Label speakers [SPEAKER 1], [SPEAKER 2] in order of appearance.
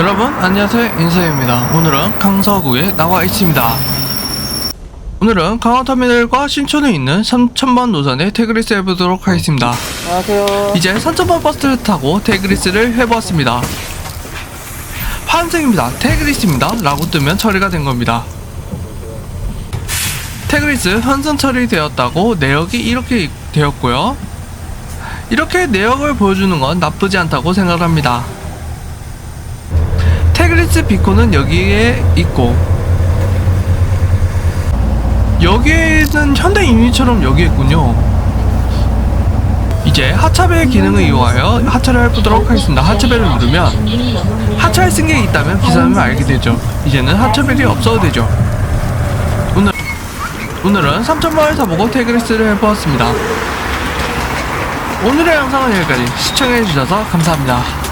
[SPEAKER 1] 여러분 안녕하세요. 인사입니다. 오늘은 강서구에 나와 있습니다. 오늘은 강화터미널과 신촌에 있는 3000번 노선의 태그리스 해보도록 하겠습니다.
[SPEAKER 2] 안녕하세요.
[SPEAKER 1] 이제 3000번 버스를 타고 태그리스를 해보았습니다. 파란색입니다. 태그리스입니다. 라고 뜨면 처리가 된 겁니다. 태그리스 현선 처리되었다고 내역이 이렇게 되었고요. 이렇게 내역을 보여주는 건 나쁘지 않다고 생각합니다 태그리스 비코는 여기에 있고 여기에는 현대 유니처럼 여기에 있군요. 이제 하차배 기능을 이용하여 하차를 해보도록 하겠습니다. 하차배를 누르면 하차할 승객이 있다면 기사님을 알게 되죠. 이제는 하차벨이 없어도 되죠. 오늘, 오늘은 3천만을 사보고 태그리스를 해보았습니다. 오늘의 영상은 여기까지 시청해주셔서 감사합니다